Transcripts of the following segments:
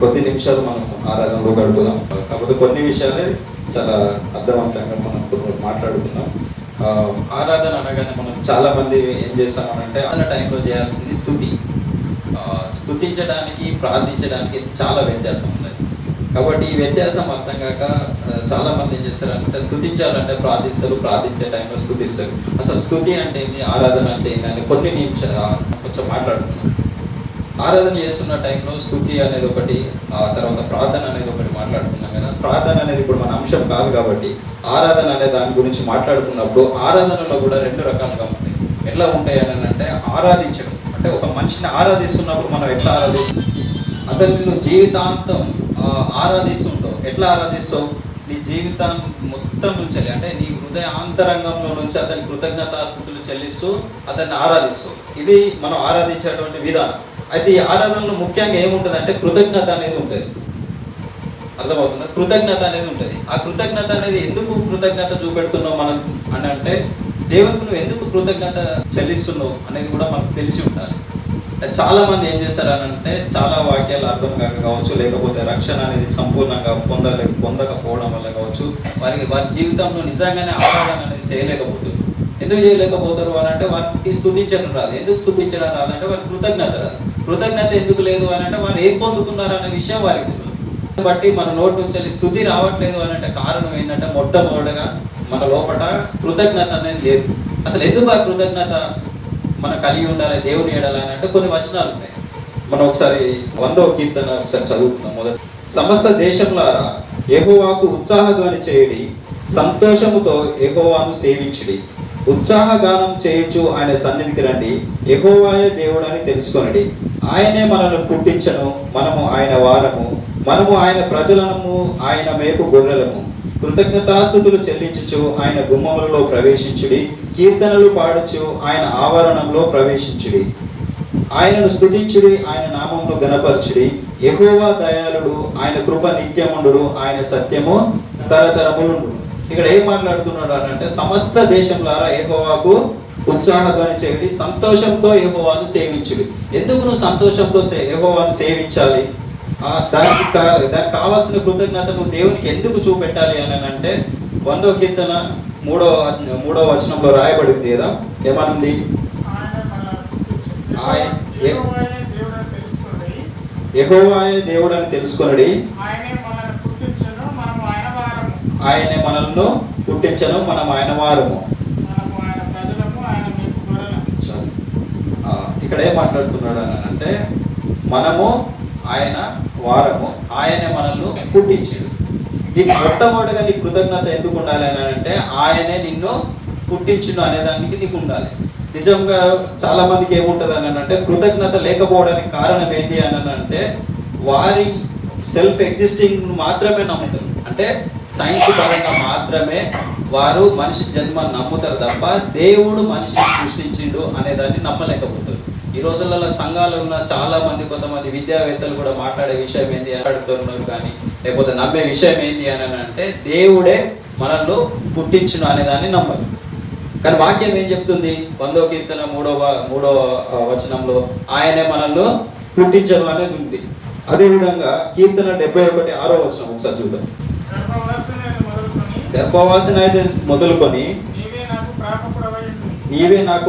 కొద్ది నిమిషాలు మనం ఆరాధనలో గడుపుదాం. కాకపోతే కొన్ని విషయాలే చాలా అర్థవంతంగా మనం మాట్లాడుకుందాం. ఆరాధన అనగానే మనం చాలా మంది ఏం చేస్తామనంటే అన్న టైంలో చేయాల్సింది స్థుతి. స్థుతించడానికి ప్రార్థించడానికి చాలా వ్యత్యాసం ఉంది కాబట్టి ఈ వ్యత్యాసం అర్థం కాక చాలామంది చాలా మంది ఏం చేస్తారంటే స్థుతించాలంటే ప్రార్థిస్తారు ప్రార్థించే టైంలో స్థుతిస్తారు. అసలు స్థుతి అంటే ఏంది ఆరాధన అంటే ఏంది అని కొన్ని నిమిషాలు కొంచెం మాట్లాడుకున్నాం ఆరాధన చేస్తున్న టైంలో స్థుతి అనేది ఒకటి ఆ తర్వాత ప్రార్థన అనేది ఒకటి మాట్లాడుకున్నాం కదా. ప్రార్థన అనేది ఇప్పుడు మన అంశం కాదు కాబట్టి ఆరాధన అనే దాని గురించి మాట్లాడుకున్నప్పుడు ఆరాధనలో కూడా రెండు రకాలుగా ఉంటాయి. ఎట్లా ఉంటాయి అని అంటే ఆరాధించడం. అంటే ఒక మనిషిని ఆరాధిస్తున్నప్పుడు మనం ఎట్లా ఆరాధిస్తాం? అతను నువ్వు జీవితాంతం ఆరాధిస్తుంటావు ఎట్లా ఆరాధిస్తావు? నీ జీవితం మొత్తం నుంచి అంటే నీ హృదయ అంతరంగంలో నుంచి అతని కృతజ్ఞతాస్థుతులు చెల్లిస్తూ అతన్ని ఆరాధిస్తూ. ఇది మనం ఆరాధించేటువంటి విధానం. అయితే ఈ ఆరాధనలో ముఖ్యంగా ఏముంటుంది అంటే కృతజ్ఞత అనేది ఉంటుంది. అర్థమవుతుందా? కృతజ్ఞత అనేది ఉంటుంది. ఆ కృతజ్ఞత అనేది ఎందుకు కృతజ్ఞత చూపెడుతున్నావు మనం అని అంటే దేవునికి నువ్వు ఎందుకు కృతజ్ఞత చెల్లిస్తున్నావు అనేది కూడా మనకు తెలిసి ఉండాలి. చాలా మంది ఏం చేస్తారని అంటే చాలా వాక్యాలు అర్థం కాక కావచ్చు లేకపోతే రక్షణ అనేది సంపూర్ణంగా పొందలే పొందకపోవడం వల్ల కావచ్చు వారికి వారి జీవితంలో నిజంగానే ఆరాధన అనేది చేయలేకపోతుంది ఎందుకు చేయలేకపోతారు అని అంటే వారికి స్థుతించడం రాదు. ఎందుకు స్థుతించడం రాదంటే వారికి కృతజ్ఞత రాదు. కృతజ్ఞత ఎందుకు లేదు అని అంటే వారు ఏం పొందుకున్నారు అనే విషయం వారికి బట్టి మన నోటి నుంచి వెళ్ళి స్థుతి రావట్లేదు అని అంటే కారణం ఏంటంటే మొట్టమొదటగా మన లోపల కృతజ్ఞత అనేది లేదు. అసలు ఎందుకు ఆ కృతజ్ఞత మనం కలిగి ఉండాలి దేవుని ఏడాలని అంటే కొన్ని వచనాలు ఉన్నాయి. మనం ఒకసారి వందో కీర్తన ఒకసారి చదువుతున్నాం మొదటి సమస్త దేశంలారా ఎహోవాకు ఉత్సాహధ్వని చేయడి సంతోషముతో ఎహోవాను సేవించుడి. ఉత్సాహగానం చేయొచ్చు ఆయన సన్నిధికి రండి. ఎహోవాయే దేవుడని తెలుసుకొనడి. ఆయనే మనల్ని పుట్టించను. మనము ఆయన వారము. మనము ఆయన ప్రజలను ఆయన మేపు గొర్రెలము. కృతజ్ఞతాస్థుతులు చెల్లించుచు ఆయన గుమ్మములలో ప్రవేశించుడి కీర్తనలు పాడుచు ఆయన ఆవరణంలో ప్రవేశించుడి. ఆయనను స్థుతించుడి ఆయన నామమును గణపరచుడి ఎహోవా దయాళుడు ఆయన కృప నిత్యముండు ఆయన సత్యము తరతరములు ఇక్కడ ఏం మాట్లాడుతున్నాడు అని అంటే సమస్త దేశంలారా ఏహోవాకు ఉత్సాహధ్వని చేయుడి సంతోషంతో ఏహోవాను సేవించుడి. ఎందుకు నువ్వు సంతోషంతో ఏహోవాను సేవించాలి? దానికి దానికి కావాల్సిన కృతజ్ఞత నువ్వు దేవునికి ఎందుకు చూపెట్టాలి అని అంటే వందో కీర్తన మూడో మూడో వచనంలో రాయబడింది కదా ఏమనుంది? ఆయన దేవుడు అని ఆయన- దేవుడని తెలుసుకొనడి. ఆయనే మనల్ని పుట్టించను మనం ఆయన వారము. ఇక్కడ ఏం మాట్లాడుతున్నాడు అని అంటే మనము ఆయన వారము ఆయనే మనల్ని పుట్టించాడు. నీకు మొట్టమొదటిగా నీ కృతజ్ఞత ఎందుకు ఉండాలి అని అంటే ఆయనే నిన్ను పుట్టించును అనేదానికి నీకు ఉండాలి. నిజంగా చాలా మందికి ఏముంటుంది అని అంటే కృతజ్ఞత లేకపోవడానికి కారణం ఏంటి అని అంటే వారి సెల్ఫ్ ఎగ్జిస్టింగ్ మాత్రమే నమ్ముతారు. అంటే సైన్స్ పరంగా మాత్రమే వారు మనిషి జన్మ నమ్ముతారు తప్ప దేవుడు మనిషిని సృష్టించిండు అనే దాన్ని నమ్మలేకపోతారు. ఈ రోజులలో సంఘాలు ఉన్న చాలా మంది కొంతమంది విద్యావేత్తలు కూడా మాట్లాడే విషయం ఏంది మాట్లాడుతున్నారు కానీ లేకపోతే నమ్మే విషయం ఏంది అని అంటే దేవుడే మనల్ని పుట్టించును అనేదాన్ని నమ్మరు. కానీ వాక్యం ఏం చెప్తుంది? వందో కీర్తన మూడవ మూడవ వచనంలో ఆయనే మనల్ని పుట్టించను అనేది ఉంది. అదేవిధంగా కీర్తన డెబ్బై ఒకటి ఆరో వచనం ఒకసారి చూద్దాం. గర్భవాసన అయితే మొదలుకొని నీవే నాకు ప్రాపకుడవై ఉంటివి.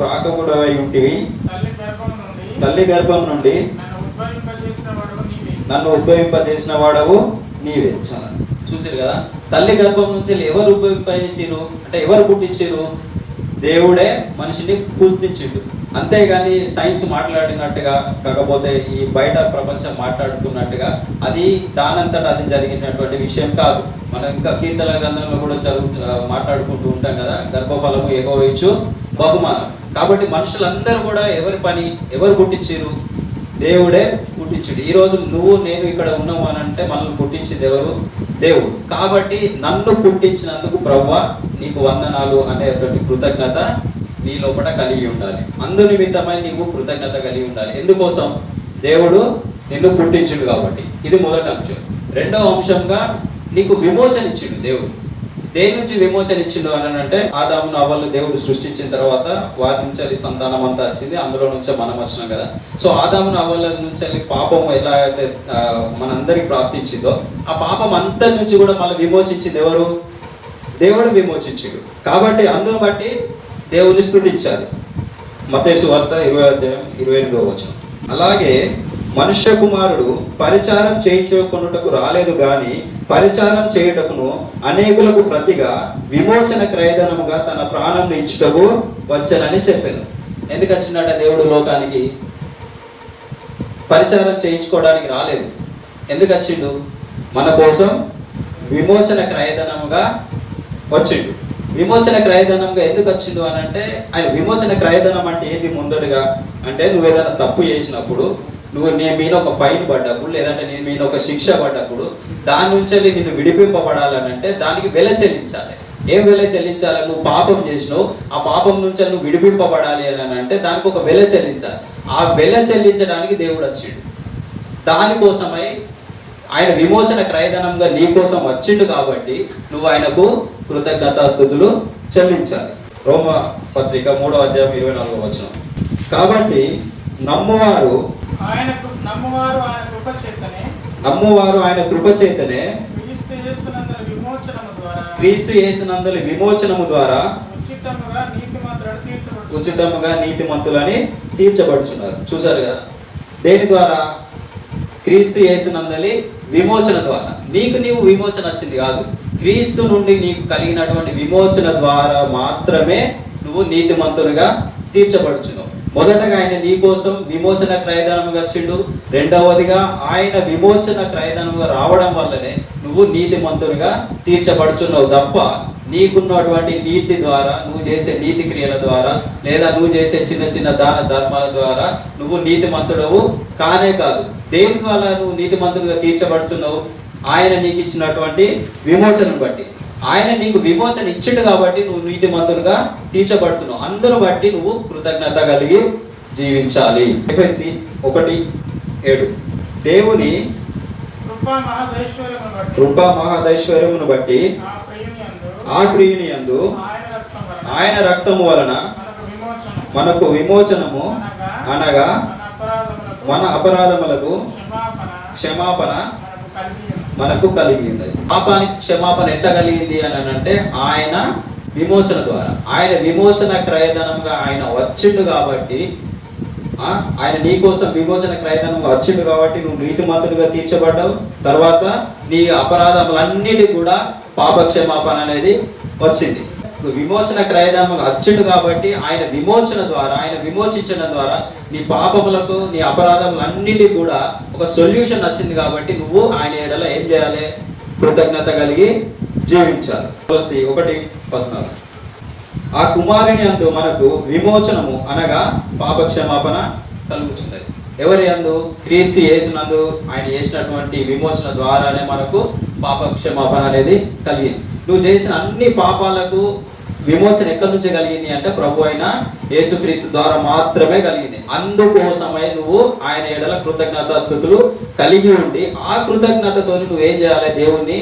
ప్రాకముడవై ఉంటివి తల్లి గర్భం నుండి నన్ను ఉద్భవింపజేసిన వాడవు నీవే. వాడవు నీవే చాలా చూసారు కదా? తల్లి గర్భం నుంచి వెళ్ళి ఎవరు ఉద్భవింపజేసిరు? అంటే ఎవరు పుట్టించారు? దేవుడే మనిషిని పుట్టించిండు అంతేగాని సైన్స్ మాట్లాడినట్టుగా కాకపోతే ఈ బయట ప్రపంచం మాట్లాడుతున్నట్టుగా అది దానంతట అది జరిగినటువంటి విషయం కాదు. మనం ఇంకా కీర్తన గ్రంథంలో కూడా జరుగు మాట్లాడుకుంటూ ఉంటాం కదా గర్భఫలము ఎగవచ్చు బహుమానం. కాబట్టి మనుషులందరూ కూడా ఎవరి పని ఎవరు పుట్టించారు దేవుడే పుట్టించుడు. ఈరోజు నువ్వు నేను ఇక్కడ ఉన్నావు అని అంటే మనల్ని పుట్టించింది ఎవరు? దేవుడు. కాబట్టి నన్ను పుట్టించినందుకు ప్రవ్వ నీకు వందనాలు అనేటువంటి కృతజ్ఞత నీ లోపల కలిగి ఉండాలి. అందు నిమిత్తమై నీకు కృతజ్ఞత కలిగి ఉండాలి. ఎందుకోసం? దేవుడు నిన్ను పుట్టించుడు కాబట్టి. ఇది మొదటి అంశం. రెండవ అంశంగా నీకు విమోచన ఇచ్చిండు దేవుడు. దేని నుంచి విమోచన ఇచ్చిండు అని అంటే ఆదామును అవ్వలు దేవుడు సృష్టించిన తర్వాత వారి నుంచి అది సంతానం అంతా వచ్చింది. అందులో నుంచే మనం వచ్చినాం కదా. సో ఆదామును అవ్వల నుంచి వెళ్ళి పాపం ఎలా అయితే మనందరికి ప్రాప్తించిందో ఆ పాపం అంతటి నుంచి కూడా మళ్ళీ విమోచించింది ఎవరు? దేవుడు విమోచించిండు. కాబట్టి అందును బట్టి దేవుని స్థుతించాలి. మతేసు వార్త ఇరవై అధ్యాయం ఇరవై ఎనిమిదో వచనం. అలాగే మనుష్య కుమారుడు పరిచారం చేయించుకొనుటకు రాలేదు గాని పరిచారం చేయుటకును అనేకులకు ప్రతిగా విమోచన క్రయధనముగా తన ప్రాణంను ఇచ్చుటకు వచ్చనని చెప్పాను. ఎందుకు వచ్చినట్ట దేవుడు లోకానికి? పరిచారం చేయించుకోవడానికి రాలేదు. ఎందుకు వచ్చిండు? మన కోసం విమోచన క్రయధనముగా వచ్చిండు. విమోచన క్రయధనంగా ఎందుకు వచ్చిండు అని అంటే ఆయన విమోచన క్రయధనం అంటే ఏంది ముందడుగా? అంటే నువ్వు ఏదైనా తప్పు చేసినప్పుడు నువ్వు నేను మీద ఒక ఫైన్ పడ్డప్పుడు లేదంటే నేను మీద ఒక శిక్ష పడ్డప్పుడు దాని నుంచి నిన్ను విడిపింపబడాలనంటే దానికి వెల చెల్లించాలి. ఏం వెల చెల్లించాలి? నువ్వు పాపం చేసినావు ఆ పాపం నుంచి నువ్వు విడిపింపబడాలి అని అంటే దానికి ఒక వెల చెల్లించాలి. ఆ వెల చెల్లించడానికి దేవుడు వచ్చిండు. దానికోసమై ఆయన విమోచన క్రయధనంగా నీ కోసం వచ్చిండు కాబట్టి నువ్వు ఆయనకు కృతజ్ఞతాస్థుతులు చెల్లించాలి. రోమ పత్రిక మూడో అధ్యాయం ఇరవై నాలుగో వచనం. కాబట్టి నమ్మువారు నమ్మువారు ఆయన కృప చేతనే క్రీస్తు చేస్తున్నందున విమోచనము ద్వారా ఉచితముగా నీతిమంతులని తీర్చబడుచున్నారు. చూసారు కదా దేని ద్వారా? క్రీస్తు యేసునందలి విమోచన ద్వారా. నీకు నీవు విమోచన వచ్చింది కాదు. క్రీస్తు నుండి నీకు కలిగినటువంటి విమోచన ద్వారా మాత్రమే నువ్వు నీతిమంతునిగా తీర్చబడుచున్నావు. మొదటగా ఆయన నీ కోసం విమోచన క్రయధనముగా వచ్చిండు. రెండవదిగా ఆయన విమోచన క్రయధనముగా రావడం వల్లనే నువ్వు నీతిమంతునిగా తీర్చబడుచున్నావు తప్ప నీకున్నటువంటి నీతి ద్వారా నువ్వు చేసే నీతి క్రియల ద్వారా లేదా నువ్వు చేసే చిన్న చిన్న దాన ధర్మాల ద్వారా నువ్వు నీతిమంతుడవు కానే కాదు. దేని ద్వారా నువ్వు నీతిమంతుడిగా తీర్చబడుచున్నావు? ఆయన నీకు ఇచ్చినటువంటి విమోచనను బట్టి. ఆయన నీకు విమోచన ఇచ్చిండు కాబట్టి నువ్వు నీతిమంతునిగా తీర్చబడుతున్నావు. అందును బట్టి నువ్వు కృతజ్ఞత కలిగి జీవించాలి. ఎఫ్ఎస్సి ఒకటి ఏడు. దేవుని కృపా మహదైశ్వర్యమును బట్టి ఆ ప్రియుని యందు ఆయన రక్తము వలన మనకు విమోచనము అనగా మన అపరాధములకు క్షమాపణ మనకు కలిగి ఉన్నది. పాపానికి క్షమాపణ ఎట్లా కలిగింది అని అంటే ఆయన విమోచన ద్వారా. ఆయన విమోచన క్రయధనంగా ఆయన వచ్చిండు కాబట్టి ఆయన నీ కోసం విమోచన క్రయధనంగా వచ్చిండు కాబట్టి నువ్వు నీతిమంతుడిగా తీర్చబడ్డావు. తర్వాత నీ అపరాధములన్నిటి కూడా పాప క్షమాపణ అనేది వచ్చింది. విమోచన క్రయధనంగా వచ్చిండు కాబట్టి ఆయన విమోచన ద్వారా ఆయన విమోచించడం ద్వారా నీ పాపములకు నీ అపరాధములన్నిటి కూడా ఒక సొల్యూషన్ వచ్చింది కాబట్టి నువ్వు ఆయన ఎడల ఏం చేయాలి? కృతజ్ఞత కలిగి జీవించాలి. ఒకటి పద్నాలుగు. ఆ కుమారుని అందు మనకు విమోచనము అనగా పాపక్షమాపణ కలుగుతుంది ఎవరి అందు? క్రీస్తు చేసినందు ఆయన చేసినటువంటి విమోచన ద్వారానే మనకు పాపక్షమాపణ అనేది కలిగింది. నువ్వు చేసిన అన్ని పాపాలకు విమోచన ఎక్కడి నుంచే కలిగింది అంటే ప్రభు అయిన యేసుక్రీస్తు ద్వారా మాత్రమే కలిగింది. అందుకోసమై నువ్వు ఆయన ఎడల కృతజ్ఞతాస్థుతులు కలిగి ఉండి ఆ కృతజ్ఞతతో నువ్వేం చేయాలి? దేవుణ్ణి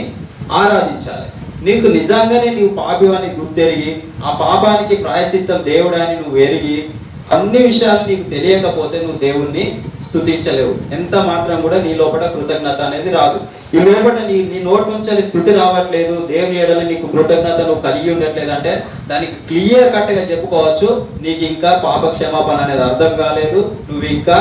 ఆరాధించాలి. నీకు నిజంగానే నీవు పాపివాన్ని గుర్తెరిగి ఆ పాపానికి ప్రాయచిత్తం దేవుడాన్ని నువ్వు ఎరిగి అన్ని విషయాలు నీకు తెలియకపోతే నువ్వు దేవుణ్ణి స్థుతించలేవు. ఎంత మాత్రం కూడా నీ లోపల కృతజ్ఞత అనేది రాదు. ఈ లోపల నీ నీ నోటి నుంచి స్థుతి రావట్లేదు. దేవుని ఏడల నీకు కృతజ్ఞత నువ్వు కలిగి ఉండట్లేదు అంటే దానికి క్లియర్ కట్గా చెప్పుకోవచ్చు. నీకు ఇంకా పాప క్షమాపణ అనేది అర్థం కాలేదు. నువ్వు ఇంకా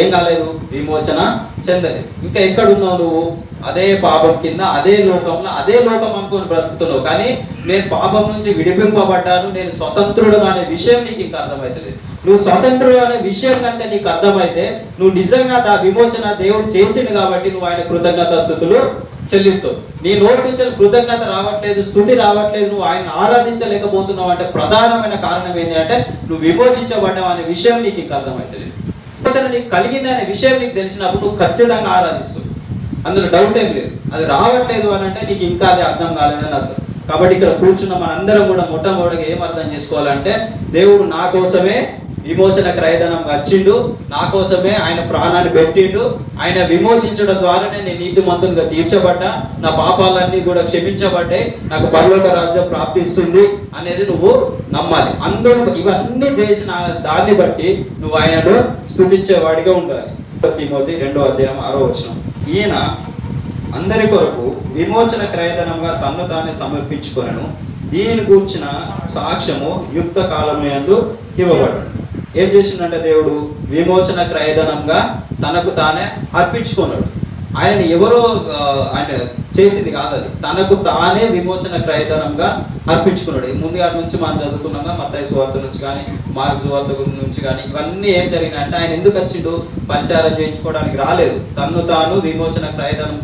ఏం కాలేదు విమోచన చెందలేదు. ఇంకా ఎక్కడున్నావు నువ్వు? అదే పాపం కింద అదే లోకంలో అదే లోకం అనుకుని బ్రతుకుతున్నావు. కానీ నేను పాపం నుంచి విడిపింపబడ్డాను నేను స్వతంత్రుడు అనే విషయం నీకు ఇంకా అర్థమవుతలేదు నువ్వు స్వతంత్రుడు అనే విషయం కనుక నీకు అర్థమైతే నువ్వు నిజంగా ఆ విమోచన దేవుడు చేసిండు కాబట్టి నువ్వు ఆయన కృతజ్ఞత స్థుతులు చెల్లిస్తావు. నీ నోటి నుంచి కృతజ్ఞత రావట్లేదు స్థుతి రావట్లేదు నువ్వు ఆయన ఆరాధించలేకపోతున్నావు అంటే ప్రధానమైన కారణం ఏంటంటే నువ్వు విమోచించబడ్డావు అనే విషయం నీకు ఇంకా అర్థమవుతలేదు విమోచన నీకు కలిగింది అనే విషయం నీకు తెలిసినప్పుడు నువ్వు ఖచ్చితంగా ఆరాధిస్తుంది అందులో డౌట్ ఏం లేదు. అది రావట్లేదు అని అంటే నీకు ఇంకా అది అర్థం కాలేదని అర్థం. కాబట్టి ఇక్కడ కూర్చున్న మనందరం కూడా మొట్టమొదటిగా ఏం అర్థం చేసుకోవాలంటే దేవుడు నా కోసమే విమోచన క్రయధనం వచ్చిండు. నా కోసమే ఆయన ప్రాణాన్ని పెట్టిండు. ఆయన విమోచించడం ద్వారానే నేను నీతిమంతునిగా తీర్చబడ్డా. నా పాపాలన్నీ కూడా క్షమించబడ్డాయి. నాకు పర్లోక రాజ్యం ప్రాప్తిస్తుంది అనేది నువ్వు నమ్మాలి. అందరూ ఇవన్నీ చేసిన దాన్ని బట్టి నువ్వు ఆయనను స్థుతించేవాడిగా ఉండాలి. తిమోతి రెండో అధ్యాయం ఆరో వచనం. ఈయన అందరి కొరకు విమోచన క్రయధనంగా తన్ను తానే సమర్పించుకొనను. దీనిని గూర్చిన సాక్ష్యము యుక్త కాలమేందు ఇవ్వబడు ఏం చేసిండంటే దేవుడు? విమోచన క్రయధనంగా తనకు తానే అర్పించుకున్నాడు. ఆయన ఎవరో ఆయన చేసింది కాదు అది. తనకు తానే విమోచన క్రయధనంగా అర్పించుకున్నాడు. ముందుగా నుంచి మనం చదువుకున్నాగా మత్తాయి సువార్త నుంచి కానీ మార్క్ సువార్త నుంచి కానీ ఇవన్నీ ఏం జరిగినాయి అంటే ఆయన ఎందుకు వచ్చిండు? పరిచారం చేయించుకోవడానికి రాలేదు. తన్ను తాను విమోచన క్రయధనం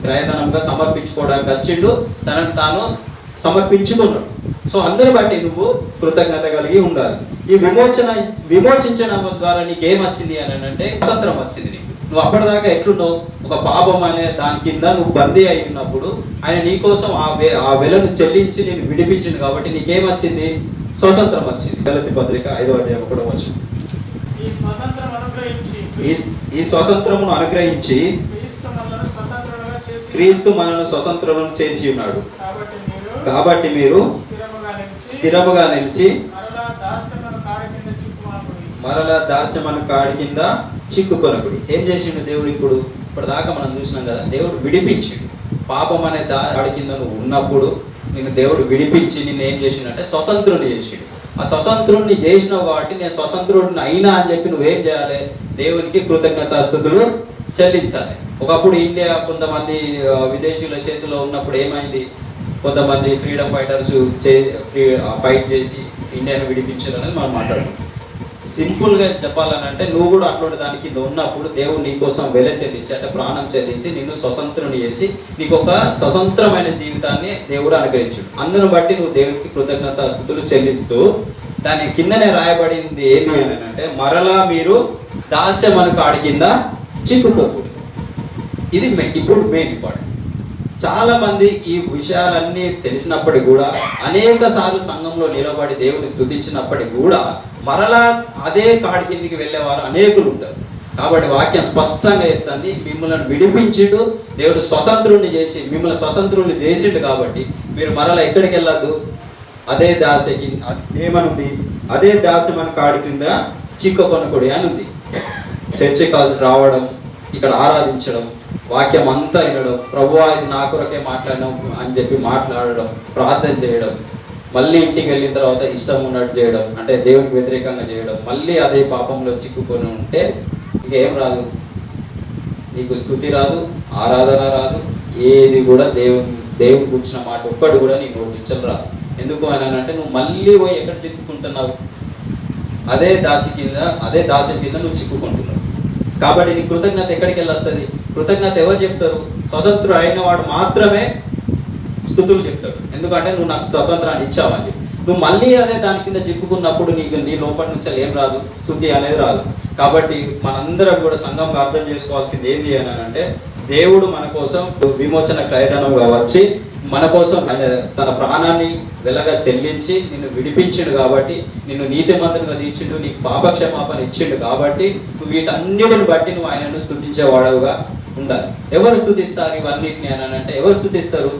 క్రయధనంగా సమర్పించుకోవడానికి వచ్చిండు. తనకు తాను సమర్పించుకున్నాడు. సో అందరి బట్టి నువ్వు కృతజ్ఞత కలిగి ఉండాలి. ఈ విమోచన విమోచించడం ద్వారా నీకు ఏం వచ్చింది అని అంటే స్వతంత్రం వచ్చింది నీకు. నువ్వు అప్పటిదాకా ఎట్లున్నావు? ఒక పాపం అనే దాని కింద నువ్వు బందీ అయి ఉన్నప్పుడు ఆయన నీకోసం ఆ వె ఆ వెలను చెల్లించి నేను విడిపించింది కాబట్టి నీకేం వచ్చింది? స్వతంత్రం వచ్చింది. గలతి పత్రిక ఐదో అధ్యాయం కూడా వచ్చింది ఈ స్వతంత్రం స్వతంత్రమును అనుగ్రహించి క్రీస్తు మనను స్వతంత్రులను చేసి ఉన్నాడు. కాబట్టి మీరు స్థిరముగా నిలిచి మరలా కాడి కింద దాస్యమను కాడి కింద చిక్కుకొనకుడి. ఏం చేసిండు దేవుడు ఇప్పుడు? ఇప్పటిదాకా మనం చూసినాం కదా దేవుడు విడిపించిండు. పాపం అనే దా కాడి కింద నువ్వు ఉన్నప్పుడు నేను దేవుడు విడిపించి నిన్ను ఏం చేసిండంటే స్వతంత్రుని చేసిండు. ఆ స్వతంత్రుణ్ణి చేసిన వాటి నేను స్వతంత్రుడిని అయినా అని చెప్పి నువ్వేం చేయాలి? దేవునికి కృతజ్ఞతాస్థుతులు చెల్లించాలి. ఒకప్పుడు ఇండియా కొంతమంది విదేశీయుల చేతిలో ఉన్నప్పుడు ఏమైంది? కొంతమంది ఫ్రీడమ్ ఫైటర్స్ చే ఫ్రీ ఫైట్ చేసి ఇండియాను విడిపించారు అనేది మనం మాట్లాడుతాం సింపుల్గా చెప్పాలని అంటే నువ్వు కూడా అటువంటి దాని కింద ఉన్నప్పుడు దేవుడు నీ కోసం వెల చెల్లించి అంటే ప్రాణం చెల్లించి నిన్ను స్వతంత్రం చేసి నీకు ఒక స్వతంత్రమైన జీవితాన్ని దేవుడు అనుగ్రహించాడు. అందును బట్టి నువ్వు దేవునికి కృతజ్ఞత స్థుతులు చెల్లిస్తూ దాని కిందనే రాయబడింది ఏమి అంటే మరలా మీరు దాస్యమను కాడి కింద చిక్కుకోకూడదు. ఇది ఇప్పుడు మెయిన్ ఇంపార్టెంట్ చాలా మంది ఈ విషయాలన్నీ తెలిసినప్పటికీ కూడా అనేక సార్లు సంఘంలో నిలబడి దేవుని స్తుతించినప్పటికీ కూడా మరలా అదే కాడి కిందికి వెళ్ళేవారు అనేకులు ఉంటారు. కాబట్టి వాక్యం స్పష్టంగా చెప్తుంది మిమ్మల్ని విడిపించిండు దేవుడు స్వతంత్రుణ్ణి చేసి మిమ్మల్ని స్వతంత్రుణ్ణి చేసిండు కాబట్టి మీరు మరలా ఎక్కడికి వెళ్ళద్దు? అదే దాసకి ఏమనుంది? అదే దాసి మన కాడి కింద చిక్కకొనకుడి అని ఉంది చర్చికి రావడం ఇక్కడ ఆరాధించడం వాక్యం అంతా వినడం ప్రభు ఇది నా కొరకే మాట్లాడడం అని చెప్పి మాట్లాడడం ప్రార్థన చేయడం మళ్ళీ ఇంటికి వెళ్ళిన తర్వాత ఇష్టం ఉన్నట్టు చేయడం అంటే దేవునికి వ్యతిరేకంగా చేయడం మళ్ళీ అదే పాపంలో చిక్కుకొని ఉంటే ఇంకేం రాదు. నీకు స్థుతి రాదు ఆరాధన రాదు ఏది కూడా దేవుని దేవుడు కూర్చున్న మాట ఒక్కటి కూడా నీకు నోటించలు రాదు. ఎందుకు అని అంటే నువ్వు మళ్ళీ పోయి ఎక్కడ చిక్కుకుంటున్నావు? అదే దాసి కింద అదే దాసి కింద నువ్వు చిక్కుకుంటున్నావు. కాబట్టి నీ కృతజ్ఞత ఎక్కడికి వెళ్ళొస్తుంది? కృతజ్ఞత ఎవరు చెప్తారు? స్వతంత్రుడు అయిన వాడు మాత్రమే స్థుతులు చెప్తాడు. ఎందుకంటే నువ్వు నాకు స్వతంత్రాన్ని ఇచ్చావని నువ్వు మళ్ళీ అదే దాని కింద చిక్కుకున్నప్పుడు నీకు నీ లోపల నుంచి ఏం రాదు? స్థుతి అనేది రాదు. కాబట్టి మనందరం కూడా సంఘంగా అర్థం చేసుకోవాల్సింది ఏంటి అని అంటే దేవుడు మన కోసం విమోచన క్రయధనంగా వచ్చి మన కోసం ఆయన తన ప్రాణాన్ని వెలగా చెల్లించి నిన్ను విడిపించిండు కాబట్టి నిన్ను నీతిమంతునిగా తీర్చిండు నీకు పాపక్షమాపణ ఇచ్చిండు కాబట్టి నువ్వు వీటన్నిటిని బట్టి నువ్వు ఆయనను స్థుతించేవాడవుగా. ఉండాలి. ఎవరు స్థుతిస్తారు ఇవన్నిటిని అని అంటే ఎవరు స్థుతిస్తారు?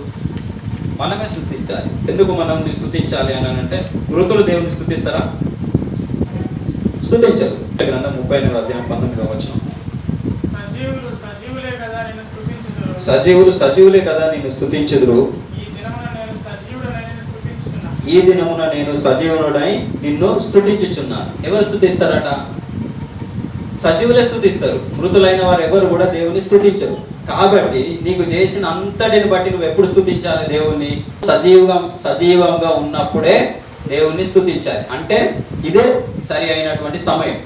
మనమే స్థుతించాలి. ఎందుకు మనం స్థుతించాలి అని అంటే మృతులు దేవుని స్థుతిస్తారా? స్థుతించరు. గ్రంథం ముప్పై ఎనిమిది అధ్యాయం పంతొమ్మిది వచ్చిన సజీవులు సజీవులే కదా నేను స్థుతించుదురు. ఈ దినమున నేను సజీవుడనని స్థుతించుచున్నా. ఈ దినమున నేను సజీవునుడై నిన్ను స్థుతించుచున్నాను. ఎవరు స్థుతిస్తారట? సజీవులే స్థుతిస్తారు. మృతులైన వారు ఎవరు కూడా దేవుని స్థుతించరు. కాబట్టి నీకు చేసిన అంతటిని బట్టి నువ్వు ఎప్పుడు స్థుతించాలి దేవుణ్ణి? సజీవం సజీవంగా ఉన్నప్పుడే దేవుణ్ణి స్థుతించాలి. అంటే ఇదే సరి అయినటువంటి సమయం.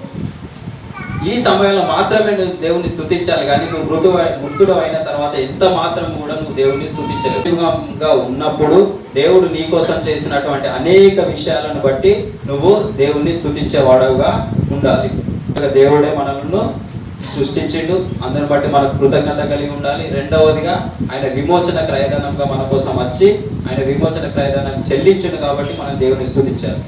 ఈ సమయంలో మాత్రమే నువ్వు దేవుని స్థుతించాలి. కానీ నువ్వు మృతు మృతుడు అయిన తర్వాత ఎంత మాత్రం కూడా నువ్వు దేవుని స్థుతించలేవు. సజీవంగా ఉన్నప్పుడు దేవుడు నీ కోసం చేసినటువంటి అనేక విషయాలను బట్టి నువ్వు దేవుణ్ణి స్థుతించేవాడవుగా ఉండాలి. దేవుడే మనల్ని సృష్టించిండు. అందుని బట్టి మనకు కృతజ్ఞత కలిగి ఉండాలి. రెండవదిగా ఆయన విమోచన క్రయధనంగా మన కోసం వచ్చి ఆయన విమోచన క్రయధనం చెల్లించిండు కాబట్టి మనం దేవుని స్థుతించాలి.